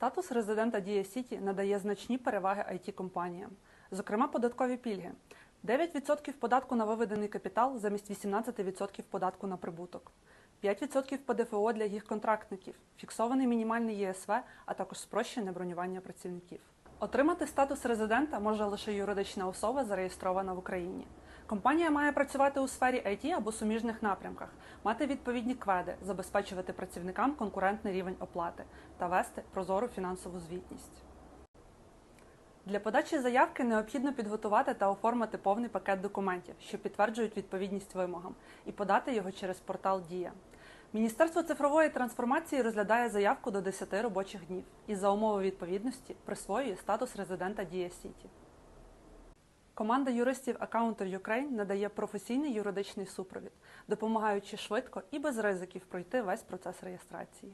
Статус резидента Дія Сіті надає значні переваги it компаніям зокрема податкові пільги. 9% податку на виведений капітал замість 18% податку на прибуток, 5% ПДФО для їх контрактників, фіксований мінімальний ЄСВ, а також спрощене бронювання працівників. Отримати статус резидента може лише юридична особа, зареєстрована в Україні. Компанія має працювати у сфері IT або суміжних напрямках, мати відповідні кведи, забезпечувати працівникам конкурентний рівень оплати та вести прозору фінансову звітність. Для подачі заявки необхідно підготувати та оформити повний пакет документів, що підтверджують відповідність вимогам, і подати його через портал Дія. Міністерство цифрової трансформації розглядає заявку до 10 робочих днів і за умови відповідності присвоює статус резидента Дія Сіті. Команда юристів Accounter Ukraine надає професійний юридичний супровід, допомагаючи швидко і без ризиків пройти весь процес реєстрації.